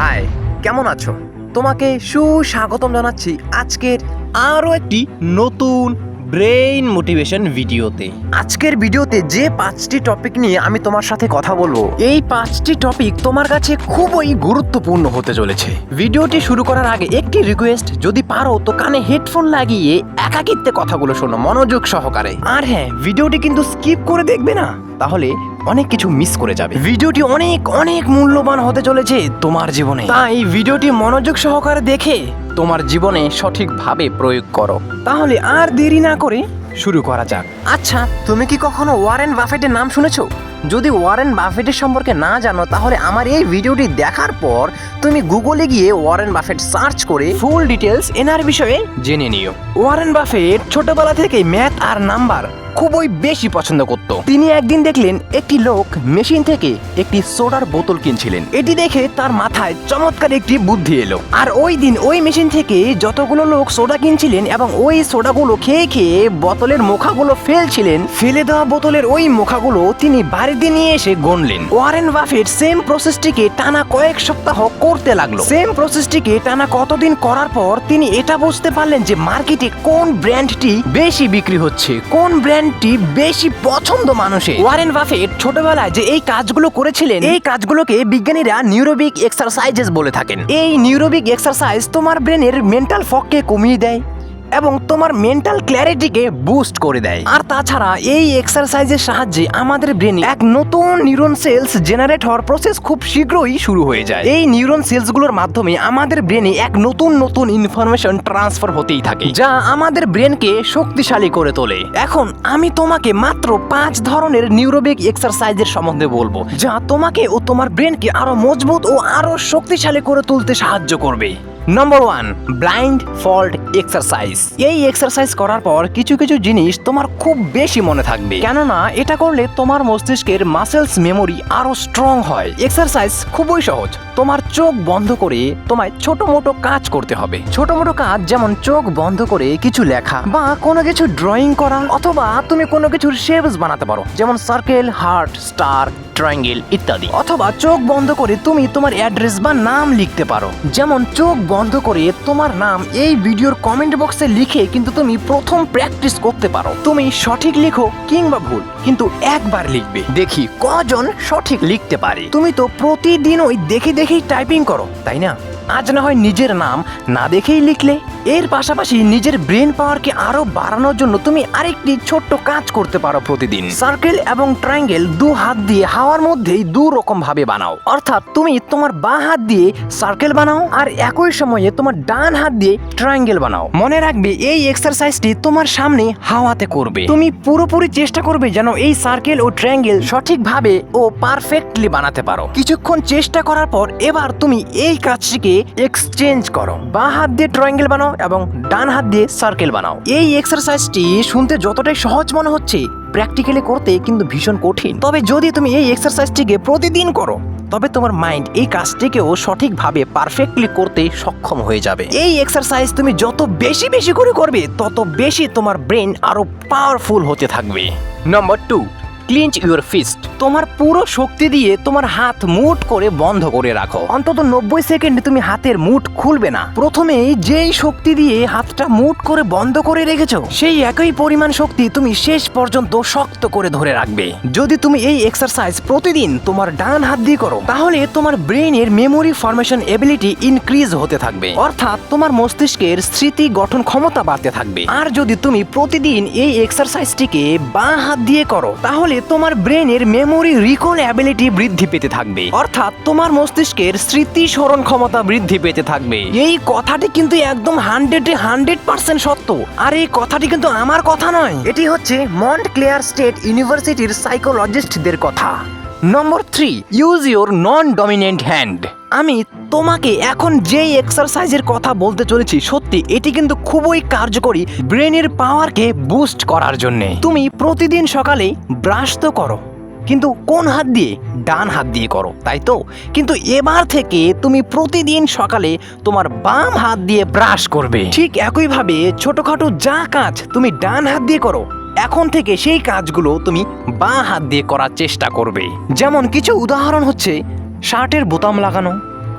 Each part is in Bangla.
হাই, কেমন আছো? তোমাকে সুস্বাগতম জানাচ্ছি আজকের আরও একটি নতুন ব্রেইন মোটিভেশন ভিডিওতে। আজকের ভিডিওতে যে পাঁচটি টপিক নিয়ে আমি তোমার সাথে কথা বলব, এই পাঁচটি টপিক তোমার কাছে খুবই গুরুত্বপূর্ণ হতে চলেছে। ভিডিওটি শুরু করার আগে একটি রিকোয়েস্ট যদি পারো, তো কানে হেডফোন লাগিয়ে একাকিত্বে কথাগুলো শোনো, মনোযোগ সহকারে। আর হ্যাঁ ভিডিওটি কিন্তু স্কিপ করে দেখবে না? তাহলে অনেক কিছু মিস করে যাবে। ভিডিওটি অনেক অনেক মূল্যবান হতে চলেছে তোমার জীবনে। তাই ভিডিওটি মনোযোগ সহকারে দেখে তোমার জীবনে সঠিকভাবে প্রয়োগ করো। তাহলে আর দেরি না করে শুরু করা যাক। আচ্ছা তুমি কি কখনো ওয়ারেন বাফেটের নাম শুনেছো? যদি ওয়ারেন বাফেটের সম্পর্কে না জানো তাহলে আমার এই ভিডিওটি দেখার পর তুমি গুগলে গিয়ে ওয়ারেন বাফেট সার্চ করে ফুল ডিটেলস এনার বিষয়ে জেনে নিও। ওয়ারেন বাফেট ছোটবেলা থেকে ম্যাথ আর নাম্বার খুবই বেশি পছন্দ করত। তিনি একদিন দেখলেন একটি লোক মেশিন থেকে একটি সোডার বোতল কিনছিলেন। এটি দেখে তার মাথায় চমৎকার একটি বুদ্ধি এলো। আর ওই দিন ওই মেশিন থেকে যতগুলো লোক সোডা কিনছিলেন এবং ওই সোডাগুলো খেয়ে খেয়ে বোতলের মুখাগুলো ফেলছিলেন, ফেলে দেওয়া বোতলের ওই মুখাগুলো তিনি বাড়িতে নিয়ে এসে গণলেন। ওয়ারেন বাফেট সেম প্রসেসটিকে টানা কয়েক সপ্তাহ করতে লাগল। সেম প্রসেসটিকে টানা কতদিন করার পর তিনি এটা বুঝতে পারলেন যে মার্কেটে কোন ব্র্যান্ডটি বেশি বিক্রি হচ্ছে, কোন ব্র্যান্ডটি বেশি পছন্দ মানুষের। ওয়ারেন বাফেট ছোটবেলায় যে এই কাজগুলো করেছিলেন, এই কাজগুলোকে বিজ্ঞানীরা নিউরোবিক এক্সারসাইজেস বলে থাকেন। এই নিউরোবিক এক্সারসাইজ তোমার ব্রেনের মেন্টাল ফককে কমিয়ে দেয়। এবং তোমার মেন্টাল ক্ল্যারিটিকে বুস্ট করে দেয়। আর তাছাড়া এই এক্সারসাইজের সাহায্যে আমাদের ব্রেনে এক নতুন নিউরন সেলস জেনারেট হওয়ার প্রসেস খুব শীঘ্রই শুরু হয়ে যায়। এই নিউরন সেলসগুলোর মাধ্যমে আমাদের ব্রেনে এক নতুন নতুন ইনফরমেশন ট্রান্সফার হতেই থাকে, যা আমাদের ব্রেনকে শক্তিশালী করে তোলে। এখন আমি তোমাকে মাত্র পাঁচ ধরনের নিউরোবিক এক্সারসাইজের সম্বন্ধে বলব, যা তোমাকে ও তোমার ব্রেনকে আরও মজবুত ও আরও শক্তিশালী করে তুলতে সাহায্য করবে। Number one blind fault exercise এই এক্সারসাইজ করার পর কিছু কিছু জিনিস তোমার খুব বেশি মনে থাকবে। কেননা এটা করলে তোমার মস্তিষ্কের মাসেলস মেমোরি আরও স্ট্রং হয়। এক্সারসাইজ খুবই সহজ। তোমার চোখ বন্ধ করে তোমায় ছোট মোটো কাজ করতে হবে। ছোট মোটো কাজ যেমন চোখ বন্ধ করে কিছু লেখা বা কোনো কিছু ড্রয়িং করা অথবা তুমি কোনো কিছুর শেপস বানাতে পারো। যেমন সার্কেল হার্ট স্টার ট্রায়াঙ্গেল ইত্যাদি। অথবা চোখ বন্ধ করে তুমি তোমার অ্যাড্রেস বা নাম লিখতে পারো। যেমন চোখ বন্ধ করে তোমার নাম এই ভিডিওর কমেন্ট বক্সে লিখে কিন্তু তুমি প্রথম প্র্যাকটিস করতে পারো। তুমি সঠিক লিখো কিংবা ভুল, কিন্তু একবার লিখবে। দেখি কজন সঠিক লিখতে পারে। তুমি তো প্রতিদিন ওই দেখে দেখেই টাইপিং করো, তাই না? আজ না হয় নিজের নাম না দেখেই লিখলে। এর পাশাপাশি নিজের ব্রেন পাওয়ারকে আরও বাড়ানোর জন্য তুমি আরেকটি ছোট্ট কাজ করতে পারো প্রতিদিন। সার্কেল এবং ট্রায়াঙ্গেল দু হাত দিয়ে হাওয়ার মধ্যেই দু রকম ভাবে বানাও। অর্থাৎ তুমি তোমার বাঁ হাত দিয়ে সার্কেল বানাও আর একই সময়ে তোমার ডান হাত দিয়ে ট্রায়াঙ্গেল বানাও। মনে রাখবে এই এক্সারসাইজটি তোমার সামনে হাওয়াতে করবে। তুমি পুরোপুরি চেষ্টা করবে যেন এই সার্কেল ও ট্রায়াঙ্গেল সঠিকভাবে ও পারফেক্টলি বানাতে পারো। কিছুক্ষণ চেষ্টা করার পর এবার তুমি এই কাজটিকে এক্সচেঞ্জ করো। বাঁ হাত দিয়ে ট্রায়াঙ্গেল বানাও এবং ডান হাত দিয়ে সার্কেল বানাও। এই এক্সারসাইজটি শুনতে যতটাই সহজ মনে হচ্ছে প্র্যাকটিক্যালি করতে কিন্তু ভীষণ কঠিন। তবে যদি তুমি এই এক্সারসাইজটিকে প্রতিদিন করো, তবে তোমার মাইন্ড এই কাজটিকেও সঠিকভাবে পারফেক্টলি করতে সক্ষম হয়ে যাবে। এই এক্সারসাইজ তুমি যত বেশি বেশি করে করবে, তত বেশি তোমার ব্রেন আরও পাওয়ারফুল হতে থাকবে। Number two clinch your fist তোমার পুরো শক্তি দিয়ে তোমার হাত মুট করে বন্ধ করে রাখো। অন্তত নব্বই সেকেন্ড তুমি হাতের মুট খুলবে না। প্রথমে যেই শক্তি দিয়ে হাতটা মুট করে বন্ধ করে রেখেছো, সেই একই পরিমাণ শক্তি তুমি শেষ পর্যন্ত শক্ত করে ধরে রাখবে। যদি তুমি এই এক্সারসাইজ প্রতিদিন তোমার ডান হাত দিয়ে করো, তাহলে তোমার ব্রেনের মেমোরি ফরমেশন এবিলিটি ইনক্রিজ হতে থাকবে। অর্থাৎ তোমার মস্তিষ্কের স্মৃতি গঠন ক্ষমতা বাড়তে থাকবে। আর যদি তুমি প্রতিদিন এই এক্সারসাইজটিকে বাঁ হাত দিয়ে করো, তাহলে তোমার ব্রেনের মেমোরি রিকল অ্যাবিলিটি বৃদ্ধি পেতে থাকবে। অর্থাৎ তোমার মস্তিষ্কের স্মৃতি স্মরণ ক্ষমতা বৃদ্ধি পেতে থাকবে। এই কথাটি কিন্তু একদম হান্ড্রেডে হান্ড্রেড পার্সেন্ট সত্য। আর এই কথাটি কিন্তু আমার কথা নয়। এটি হচ্ছে মন্ট ক্লেয়ার স্টেট ইউনিভার্সিটির সাইকোলজিস্টদের কথা। Number three use your non dominant hand আমি তোমাকে এখন যেই এক্সারসাইজের কথা বলতে চলেছি, সত্যি এটি কিন্তু খুবই কার্যকরী ব্রেনের পাওয়ারকে বুস্ট করার জন্য। তুমি প্রতিদিন সকালে ব্রাশ তো করো, কিন্তু কোন হাত দিয়ে? ডান হাত দিয়ে করো, তাই তো? কিন্তু এবার থেকে তুমি প্রতিদিন সকালে তোমার বাম হাত দিয়ে ব্রাশ করবে। ঠিক একইভাবে ছোটখাটো যা কাজ তুমি ডান হাত দিয়ে করো এখন থেকে সেই কাজগুলো তুমি বাঁ হাত দিয়ে করার চেষ্টা করবে। যেমন কিছু উদাহরণ হচ্ছে, শার্টের বোতাম লাগানো,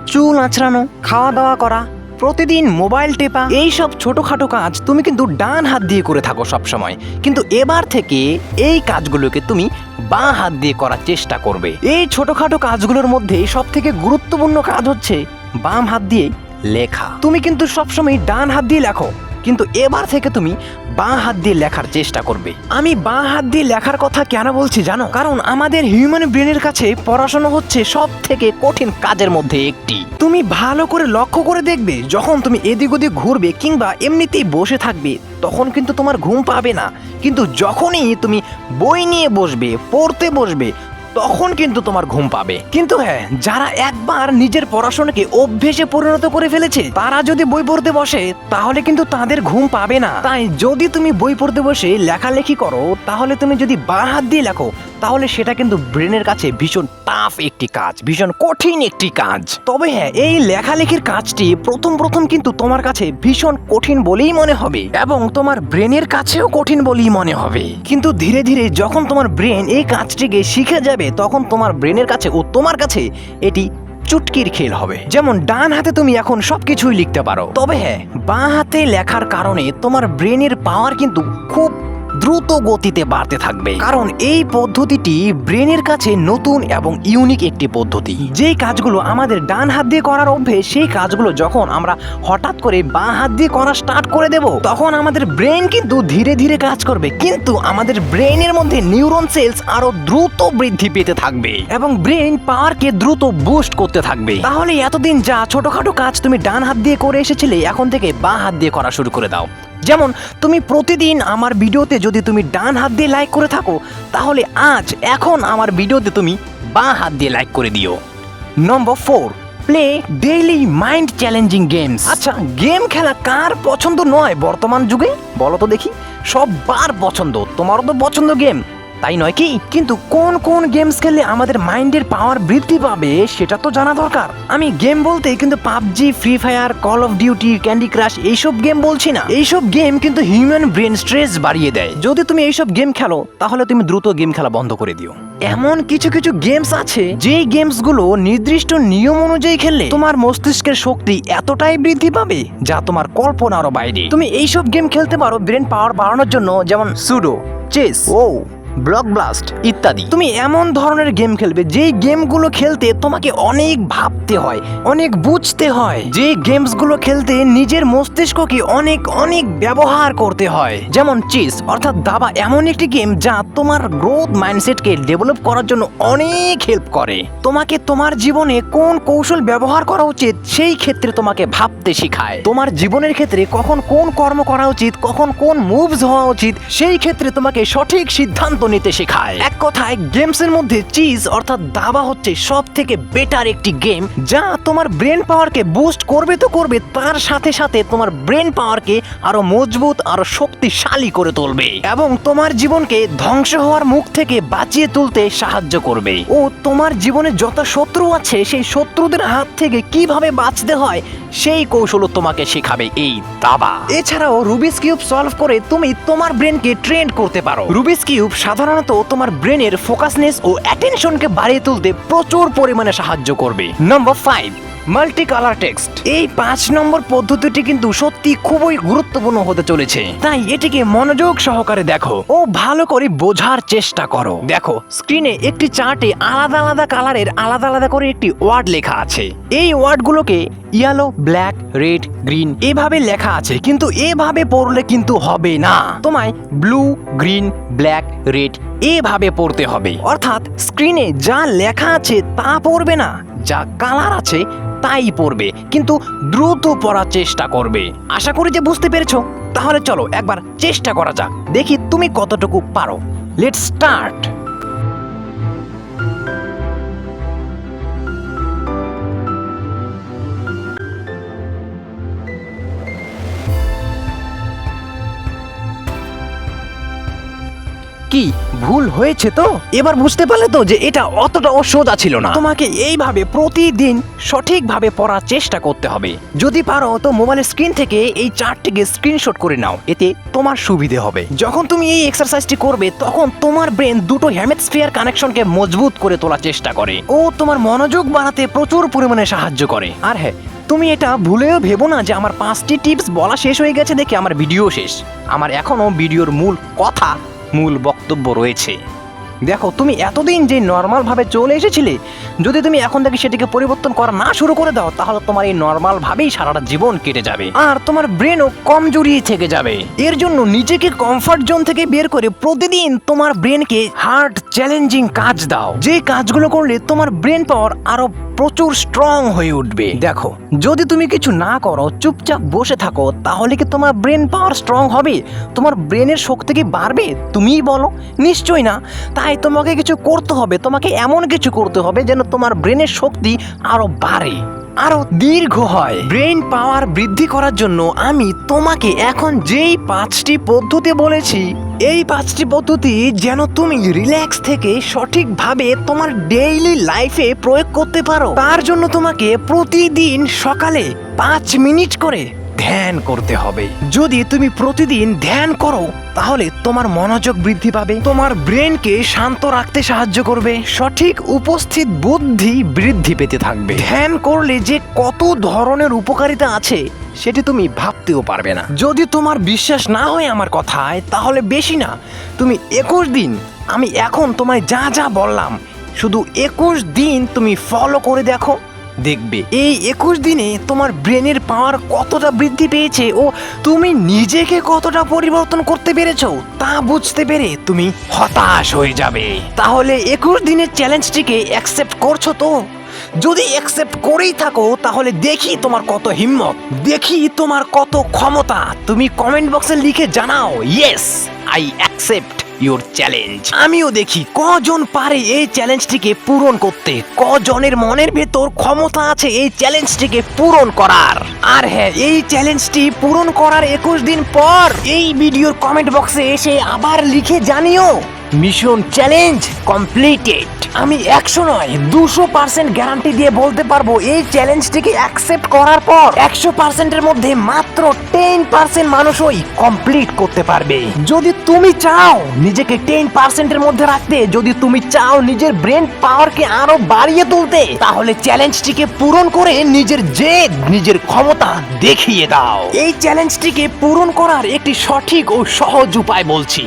চুল আঁচড়ানো খাওয়া দাওয়া করা, প্রতিদিন মোবাইল টেপা এই সব ছোটখাটো কাজ তুমি কিন্তু ডান হাত দিয়ে করে থাকো সব সময় কিন্তু এবার থেকে এই কাজগুলোকে তুমি বাঁ হাত দিয়ে করার চেষ্টা করবে। এই ছোটোখাটো কাজগুলোর মধ্যে সব থেকে গুরুত্বপূর্ণ কাজ হচ্ছে বাম হাত দিয়ে লেখা। তুমি কিন্তু সবসময় ডান হাত দিয়ে লেখো। কিন্তু এবার থেকে তুমি বাঁ হাত দিয়ে লেখার চেষ্টা করবে। আমি বাঁ হাত দিয়ে লেখার কথা কেন বলছি জানো? কারণ আমাদের হিউম্যান ব্রেনের কাছে পড়াশোনা হচ্ছে সব থেকে কঠিন কাজের মধ্যে একটি। তুমি ভালো করে লক্ষ্য করে দেখবে, যখন তুমি এদিক ওদিক ঘুরবে কিংবা এমনিতেই বসে থাকবে, তখন কিন্তু তোমার ঘুম পাবে না। কিন্তু যখনই তুমি বই নিয়ে বসবে, পড়তে বসবে তখন কিন্তু তোমার ঘুম পাবে। কিন্তু হ্যাঁ যারা একবার নিজের পড়াশোনাকে অভ্যেসে পরিণত করে ফেলেছে, তারা যদি বই পড়তে বসে, তাহলে কিন্তু তাদের ঘুম পাবে না। তাই যদি তুমি বই পড়তে বসে লেখালেখি করো, তাহলে তুমি যদি বাঁ হাত দিয়ে লেখো তাহলে সেটা কিন্তু ব্রেনের কাছে ভীষণ টাফ একটি কাজ, ভীষণ কঠিন একটি কাজ। তবে হ্যাঁ এই লেখালেখির কাজটি প্রথম প্রথম কিন্তু তোমার কাছে ভীষণ কঠিন বলেই মনে হবে এবং তোমার ব্রেনের কাছেও কঠিন বলেই মনে হবে। কিন্তু ধীরে ধীরে যখন তোমার ব্রেন এই কাজটিকে শিখে যাবে, তখন তোমার ব্রেনের কাছে ও তোমার কাছে এটি চুটকির খেল হবে। যেমন ডান হাতে তুমি এখন সবকিছুই লিখতে পারো। তবে হ্যাঁ বাঁ হাতে লেখার কারণে তোমার ব্রেনের পাওয়ার কিন্তু খুব দ্রুত গতিতে বাড়তে থাকবে। কারণ এই পদ্ধতিটি ব্রেনের কাছে নতুন এবং ইউনিক একটি পদ্ধতি। যেই কাজগুলো আমাদের ডান হাত দিয়ে করার অভ্যেস, সেই কাজগুলো যখন আমরা হঠাৎ করে বাঁ হাত দিয়ে করা স্টার্ট করে দেব, তখন আমাদের ব্রেন কিন্তু ধীরে ধীরে কাজ করবে। কিন্তু আমাদের ব্রেনের মধ্যে নিউরন সেলস আরও দ্রুত বৃদ্ধি পেতে থাকবে এবং ব্রেন পাওয়ারকে দ্রুত বুস্ট করতে থাকবে। তাহলে এতদিন যা ছোটখাটো কাজ তুমি ডান হাত দিয়ে করে এসেছিলে, এখন থেকে বাঁ হাত দিয়ে করা শুরু করে দাও। যেমন, তুমি প্রতিদিন আমার ভিডিওতে যদি তুমি ডান হাত দিয়ে লাইক করে থাকো, তাহলে আজ, এখন আমার ভিডিওতে তুমি বাঁ হাত দিয়ে লাইক করে দিও। Number four play daily mind challenging games আচ্ছা গেম খেলা কার পছন্দ নয় বর্তমান যুগে? বলো তো দেখি। সববার পছন্দ। তোমারও তো পছন্দ গেম তাই নয় কি? কিন্তু কোন কোন গেমস খেললে আমাদের মাইন্ডের পাওয়ার বৃদ্ধি পাবে, সেটা তো জানা দরকার। আমি গেম বলতে কিন্তু PUBG free fire call of duty candy crush এইসব গেম বলছি না। এইসব গেম কিন্তু হিউম্যান ব্রেন স্ট্রেস বাড়িয়ে দেয়। যদি তুমি এইসব গেম খেলো, তাহলে তুমি দ্রুত গেম খেলা বন্ধ করে দিও। এমন কিছু কিছু গেমস আছে, যেই গেমসগুলো নির্দিষ্ট নিয়ম অনুযায়ী খেললে তোমার মস্তিষ্কের শক্তি এতটাই বৃদ্ধি পাবে, যা তোমার কল্পনারও বাইরে। তুমি এইসব গেম খেলতে পারো ব্রেন পাওয়ার বাড়ানোর জন্য, যেমন সুডো চেস ও ব্লক ব্লাস্ট ইত্যাদি। তুমি এমন ধরনের গেম খেলবে, যেই গেমগুলো খেলতে তোমাকে অনেক ভাবতে হয়, অনেক বুঝতে হয়। যে গেমসগুলো খেলতে নিজের মস্তিষ্ককে অনেক অনেক ব্যবহার করতে হয়। যেমন চেস, অর্থাৎ দাবা এমন একটি গেম যা তোমার গ্রোথ মাইন্ডসেটকে ডেভেলপ করার জন্য অনেক হেল্প করে। তোমাকে তোমার জীবনে কোন কৌশল ব্যবহার করা উচিত সেই ক্ষেত্রে তোমাকে ভাবতে শেখায়। তোমার জীবনের ক্ষেত্রে কখন কোন কর্ম করা উচিত, কখন কোন মুভস হওয়া উচিত, সেই ক্ষেত্রে তোমাকে সঠিক সিদ্ধান্ত নিতে শেখায়। এক কথায় গেমসের মধ্যে চিজ অর্থাৎ দাবা হচ্ছে সব থেকে বেটার একটি গেম যা তোমার ব্রেন পাওয়ারকে বুস্ট করবে তো করবে, তার সাথে সাথে তোমার ব্রেন পাওয়ারকে আরও মজবুত, আরও শক্তিশালী করে তুলবে এবং তোমার জীবনকে ধ্বংস হওয়ার মুখ থেকে বাঁচিয়ে তুলতে সাহায্য করবে। ও, তোমার জীবনে যত শত্রু আছে, সেই শত্রুদের হাত থেকে কীভাবে বাঁচতে হয় সেই কৌশলও তোমাকে শেখাবে এই দাবা। এছাড়াও রুবিস কিউব সলভ করে তুমি তোমার ব্রেনকে ট্রেন্ড করতে পারো। রুবিস কিউব সাধারণত তোমার ব্রেনের ফোকাসনেস ও অ্যাটেনশনকে বাড়িয়ে তুলতে প্রচুর পরিমাণে সাহায্য করবে। Number five multi colour text এই পাঁচ নম্বর পদ্ধতিটি কিন্তু সত্যি খুবই গুরুত্বপূর্ণ হতে চলেছে। তাই এটিকে মনোযোগ সহকারে দেখো ও ভালো করে বোঝার চেষ্টা করো। দেখো স্ক্রিনে একটি চার্টে আলাদা আলাদা কালারের আলাদা আলাদা করে একটি ওয়ার্ড লেখা আছে। এই ওয়ার্ডগুলোকে ইয়েলো ব্ল্যাক রেড গ্রিন এভাবে লেখা আছে, কিন্তু এভাবে পড়লে কিন্তু হবে না। তোমায় ব্লু গ্রিন ব্ল্যাক রেড এভাবে পড়তে হবে। অর্থাৎ স্ক্রিনে যা লেখা আছে তা পড়বে না, যা কালার আছে তাই পড়বে, কিন্তু দ্রুত পড়ার চেষ্টা করবে। আশা করি যে বুঝতে পেরেছ? তাহলে চলো একবার চেষ্টা করা যাক। দেখি তুমি কতটুকু পারো। লেটস স্টার্ট কি ভুল হয়েছে তো? এবার বুঝতে পারলে তো যে এটা অতটাও সোজা ছিল না। তোমাকে এইভাবে প্রতিদিন সঠিকভাবে পড়ার চেষ্টা করতে হবে। যদি পারো তো মোবাইলের স্ক্রিন থেকে এই চার্টটিকে স্ক্রিনশট করে নাও। এতে তোমার সুবিধে হবে। যখন তুমি এই এক্সারসাইজটি করবে তখন তোমার ব্রেন দুটো হেমিস্ফিয়ার কানেকশনকে মজবুত করে তোলার চেষ্টা করে। ও তোমার মনোযোগ বাড়াতে প্রচুর পরিমাণে সাহায্য করে। আর হ্যাঁ তুমি এটা ভুলেও ভেবো না যে আমার পাঁচটি টিপস বলা শেষ হয়ে গেছে দেখে আমার ভিডিও শেষ। আমার এখনও ভিডিওর মূল কথা মূল বক্তব্য রয়েছে। দেখো, তুমি এতদিন যে নর্মালভাবে চলে এসেছিলে, যদি তুমি এখন থেকে সেটিকে পরিবর্তন করা না শুরু করে দাও, তাহলে তোমার এই নর্মালভাবেই সারাটা জীবন কেটে যাবে। আর তোমার ব্রেনও কমজোরি থেকে যাবে। এর জন্য নিজেকে কমফর্ট জোন থেকে বের করে প্রতিদিন তোমার ব্রেনকে হার্ড চ্যালেঞ্জিং কাজ দাও। যে কাজগুলো করলে তোমার ব্রেন পাওয়ার আরও প্রচুর স্ট্রং হয়ে উঠবে। দেখো, যদি তুমি কিছু না করো, চুপচাপ বসে থাকো, তাহলে কি তোমার ব্রেন পাওয়ার স্ট্রং হবে? তোমার ব্রেনের শক্তি কি বাড়বে? তুমিই বলো। নিশ্চয়ই না। তাই তোমাকে কিছু করতে হবে, তোমাকে এমন কিছু করতে হবে যেন তোমার ব্রেনের শক্তি আরও বাড়ে। আরও দীর্ঘ হয়। ব্রেন পাওয়ার বৃদ্ধি করার জন্য আমি তোমাকে এখন যেই পাঁচটি পদ্ধতি বলেছি এই পাঁচটি পদ্ধতি যেন তুমি রিল্যাক্স থেকে সঠিকভাবে তোমার ডেইলি লাইফে প্রয়োগ করতে পারো। তার জন্য তোমাকে প্রতিদিন সকালে পাঁচ মিনিট করে ধ্যান করতে হবে। যদি তুমি প্রতিদিন ধ্যান করো, তাহলে তোমার মনোযোগ বৃদ্ধি পাবে, তোমার ব্রেনকে শান্ত রাখতে সাহায্য করবে, সঠিক উপস্থিত বুদ্ধি বৃদ্ধি পেতে থাকবে। ধ্যান করলে যে কত ধরনের উপকারিতা আছে, সেটি তুমি ভাবতেও পারবে না। যদি তোমার বিশ্বাস না হয় আমার কথায়, তাহলে বেশি না। তুমি একুশ দিন, আমি এখন তোমায় যা যা বললাম, শুধু একুশ দিন তুমি ফলো করে দেখো। দেখবে। এই একুশ দিনে তোমার ব্রেনের পাওয়ার কতটা বৃদ্ধি পেয়েছে ও তুমি নিজেকে কতটা পরিবর্তন করতে পেরেছ তা বুঝতে পেরে তুমি হতাশ হয়ে যাবে। তাহলে একুশ দিনের চ্যালেঞ্জটিকে অ্যাকসেপ্ট করছ তো? যদি অ্যাকসেপ্ট করেই থাকো, তাহলে দেখি তোমার কত হিম্মত, দেখি তোমার কত ক্ষমতা। তুমি কমেন্ট বক্সে লিখে জানাও yes I accept your challenge আমিও দেখি কজন পারে এই চ্যালেঞ্জটিকে পূরণ করতে। কজনের মনের ভেতর ক্ষমতা আছে এই চ্যালেঞ্জটিকে পূরণ করার। আর হ্যাঁ এই চ্যালেঞ্জটি পূরণ করার একুশ দিন পর এই ভিডিওর কমেন্ট বক্সে এসে আবার লিখে জানিও। মিশন চ্যালেঞ্জ কমপ্লিটেড আমি একশো নয়, দুশো পার্সেন্ট গ্যারান্টি দিয়ে বলতে পারব, এই চ্যালেঞ্জটিকে অ্যাকসেপ্ট করার পর একশো পার্সেন্টের মধ্যে মাত্র টেন পার্সেন্ট মানুষই কমপ্লিট করতে পারবে। যদি তুমি চাও নিজেকে টেন পার্সেন্টের মধ্যে রাখতে, যদি তুমি চাও নিজের ব্রেন পাওয়ারকে আরও বাড়িয়ে তুলতে, তাহলে চ্যালেঞ্জটিকে পূরণ করে নিজের জেদ, নিজের ক্ষমতা দেখিয়ে দাও। এই চ্যালেঞ্জটিকে পূরণ করার একটি সঠিক ও সহজ উপায় বলছি।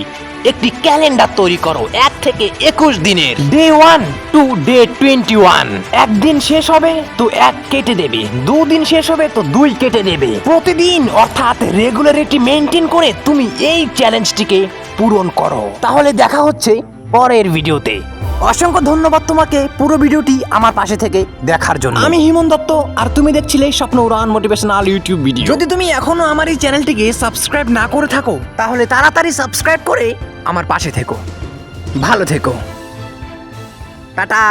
একটি ক্যালেন্ডার তৈরি করো এক থেকে একুশ দিনের। Day one to day twenty one একদিন শেষ হবে তো এক কেটে দেবে। দুদিন শেষ হবে তো দুই কেটে দেবে। প্রতিদিন অর্থাৎ রেগুলারিটি মেনটেন করে তুমি এই চ্যালেঞ্জটিকে পূরণ করো। তাহলে দেখা হচ্ছে পরের ভিডিওতে অসংখ্য ধন্যবাদ তোমাকে পুরো ভিডিওটি আমার পাশে থেকে দেখার জন্য। আমি হিমন দত্ত আর তুমি দেখছিলে স্বপ্ন উড়ান মোটিভেশনাল ইউটিউব ভিডিও। যদি তুমি এখনও আমার এই চ্যানেলটিকে সাবস্ক্রাইব না করে থাকো তাহলে তাড়াতাড়ি সাবস্ক্রাইব করে আমার পাশে থেকো। ভালো থেকো। টাটা।